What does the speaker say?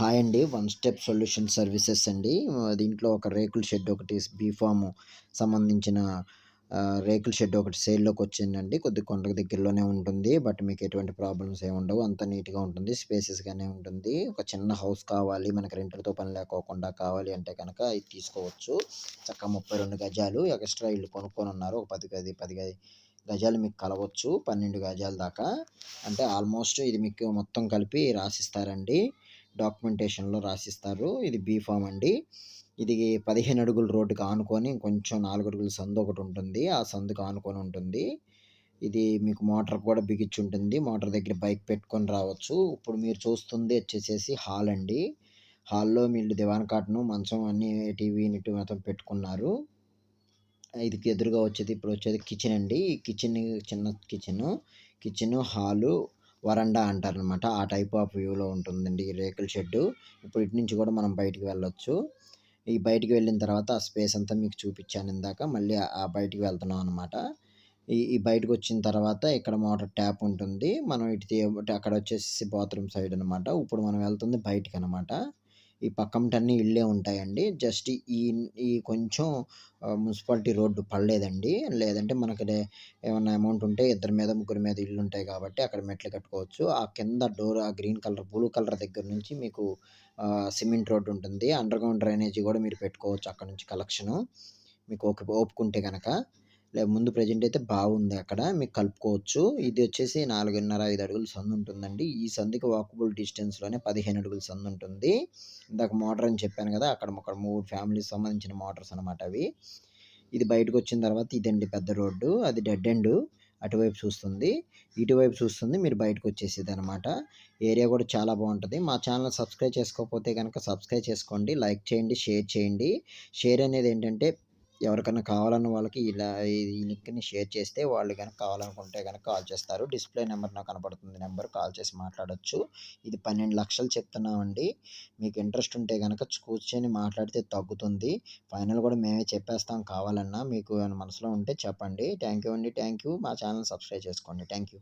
Hi అండి. One step solution services అండి. దీంట్లో ఒక రేకుల షెడ్ ఒకటి బీఫామ్ సంబంధించిన రేకుల షెడ్ ఒకటి సేల్లోకి వచ్చిందండి. కొద్ది కొండకు దగ్గరలోనే ఉంటుంది. బట్ మీకు ఎటువంటి ప్రాబ్లమ్స్ ఏమి ఉండవు. అంత నీట్గా ఉంటుంది. స్పేసెస్గానే ఉంటుంది. ఒక చిన్న హౌస్ కావాలి. మనకి రెంటర్తో పని లేకోకుండా కావాలి అంటే కనుక ఇది తీసుకోవచ్చు. చక్కగా ముప్పై రెండు గజాలు ఎక్స్ట్రా ఇల్లు కొనుక్కొని ఉన్నారు ఒక పది గది పది గది గజాలు మీకు కలవచ్చు. పన్నెండు గజాల దాకా. అంటే ఆల్మోస్ట్ ఇది మీకు మొత్తం కలిపి రాసిస్తారండి. డాక్యుమెంటేషన్లో రాసిస్తారు. ఇది బీఫామ్ అండి. ఇది పదిహేను అడుగుల రోడ్డుకి ఆనుకొని కొంచెం నాలుగు అడుగుల సందు ఒకటి ఉంటుంది. ఆ సందుకు ఆనుకొని ఉంటుంది. ఇది మీకు మోటార్ కూడా బిగించి ఉంటుంది. మోటార్ దగ్గర బైక్ పెట్టుకొని రావచ్చు. ఇప్పుడు మీరు చూస్తుంది వచ్చేసేసి హాల్ అండి. హాల్లో మీరు దివాన్ కాటను మంచం అన్ని టీవీ నిట్టు మొత్తం పెట్టుకున్నారు. ఇది ఎదురుగా వచ్చేది ఇప్పుడు వచ్చేది కిచెన్ అండి. ఈ కిచెన్ చిన్న కిచెన్. కిచెన్ హాలు వరండా అంటారనమాట ఆ టైప్ ఆఫ్ వ్యూలో ఉంటుందండి ఈ రేకుల షెడ్డు. ఇప్పుడు ఇటు నుంచి కూడా మనం బయటికి వెళ్ళొచ్చు. ఈ బయటికి వెళ్ళిన తర్వాత ఆ స్పేస్ అంతా మీకు చూపించాను ఇందాక. మళ్ళీ ఆ బయటికి వెళ్తున్నాం అనమాట ఈ ఈ బయటకు వచ్చిన తర్వాత ఇక్కడ మోటార్ ట్యాప్ ఉంటుంది. మనం ఇటు అక్కడ వచ్చేసి బాత్రూమ్ సైడ్ అనమాట ఇప్పుడు మనం వెళ్తుంది బయటికి అనమాట ఈ పక్కంటన్నీ ఇళ్ళే ఉంటాయండి. జస్ట్ ఈ ఈ కొంచెం మున్సిపాలిటీ రోడ్డు పడలేదండి. లేదంటే మనకి ఏమన్నా అమౌంట్ ఉంటే ఇద్దరి మీద ముగ్గురి మీద ఇల్లు ఉంటాయి కాబట్టి అక్కడ మెట్లు కట్టుకోవచ్చు. ఆ కింద డోర్ ఆ గ్రీన్ కలర్ బ్లూ కలర్ దగ్గర నుంచి మీకు సిమెంట్ రోడ్డు ఉంటుంది. అండర్ గ్రౌండ్ డ్రైనేజీ కూడా మీరు పెట్టుకోవచ్చు అక్కడ నుంచి కలెక్షను. మీకు ఓకే ఓపుకుంటే కనుక ముందు ప్రజెంట్ అయితే బాగుంది అక్కడ. మీకు కలుపుకోవచ్చు. ఇది వచ్చేసి నాలుగున్నర ఐదు అడుగుల సందు ఉంటుందండి. ఈ సందుకి వాకబుల్ డిస్టెన్స్లోనే పదిహేను అడుగుల సందు ఉంటుంది. ఇందాక మోటార్ అని చెప్పాను కదా అక్కడ ఒక మూడు ఫ్యామిలీస్ సంబంధించిన మోటార్స్ అనమాట అవి. ఇది బయటకు వచ్చిన తర్వాత ఇదండి పెద్ద రోడ్డు. అది డెడ్ ఎండ్ అటువైపు చూస్తుంది. ఇటువైపు చూస్తుంది మీరు బయటకు వచ్చేసేది అనమాట ఏరియా కూడా చాలా బాగుంటుంది. మా ఛానల్ సబ్స్క్రైబ్ చేసుకోకపోతే కనుక సబ్స్క్రైబ్ చేసుకోండి లైక్ చేయండి షేర్ చేయండి. షేర్ అనేది ఏంటంటే ఎవరికైనా కావాలన్న వాళ్ళకి ఇలా ఈ లింక్ని షేర్ చేస్తే వాళ్ళు కనుక కావాలనుకుంటే కనుక కాల్ చేస్తారు. డిస్ప్లే నెంబర్ నాకు కనపడుతుంది. నెంబర్ కాల్ చేసి మాట్లాడచ్చు. ఇది పన్నెండు లక్షలు చెప్తున్నామండి. మీకు ఇంట్రెస్ట్ ఉంటే కనుక కూర్చొని మాట్లాడితే తగ్గుతుంది. ఫైనల్ కూడా మేమే చెప్పేస్తాం కావాలన్నా. మీకు మనసులో ఉంటే చెప్పండి. థ్యాంక్ యూ అండి. థ్యాంక్ యూ మా ఛానల్ సబ్స్క్రైబ్ చేసుకోండి. Thank you